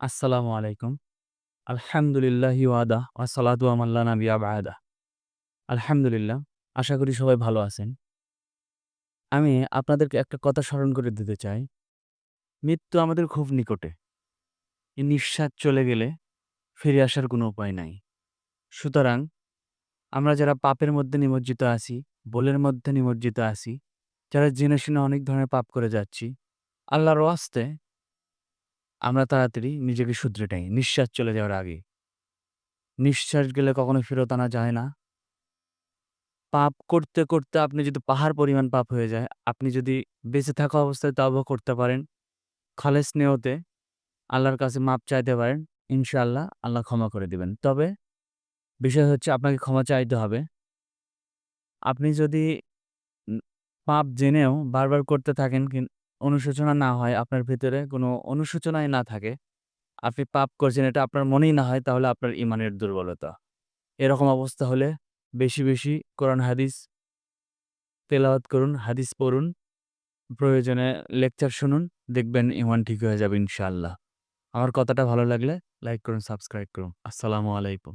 আসসালামু আলাইকুম। আলহামদুলিল্লাহি ওয়াদা ওয়াসসালাতু আমাল্লা নাবিয়া বা'দা। আলহামদুলিল্লাহ। আশা করি সবাই ভালো আছেন। আমি আপনাদেরকে একটা কথা স্মরণ করে দিতে চাই। মৃত্যু আমাদের খুব নিকটে। নিঃশ্বাস চলে গেলে ফিরে আসার কোনো উপায় নাই। সুতরাং আমরা যারা পাপের মধ্যে নিমজ্জিত আছি, ভুলের মধ্যে নিমজ্জিত আছি, যারা জেনে শুনে অনেক ধরনের পাপ করে যাচ্ছি, আল্লাহর ওয়াস্তে আমরা তাড়াতাড়ি নিজেকে শুধরে নেই নিঃশ্বাস চলে যাওয়ার আগে। নিঃশ্বাস গেলে কখনো ফেরত আনা যায় না। পাপ করতে, করতে আপনি যদি পাহাড় পরিমাণ পাপ হয়ে যায়, আপনি যদি বেঁচে থাকা অবস্থায় তাওবা করতে পারেন, খালেস নিয়তে আল্লাহর কাছে মাপ চাইতে পারেন, ইনশাআল্লাহ আল্লাহ ক্ষমা করে দিবেন। তবে বিষয় হচ্ছে আপনাকে ক্ষমা চাইতে হবে। আপনি যদি পাপ জেনেও বারবার করতে থাকেন কিন অনুশোচনা না হয়, আপনার ভেতরে কোনো অনুশোচনাই না থাকে, আপনি পাপ করছেন এটা আপনার মনেই না হয় তাহলে আপনার ঈমানের দুর্বলতা। এরকম অবস্থা হলে বেশি, বেশি কোরআন হাদিস তেলাওয়াত করুন, হাদিস পড়ুন, প্রয়োজনে লেকচার শুনুন, দেখবেন ঈমান ঠিক হয়ে যাবে ইনশাআল্লাহ। আমার কথাটা ভালো লাগলে লাইক করুন, সাবস্ক্রাইব করুন। আসসালামু আলাইকুম।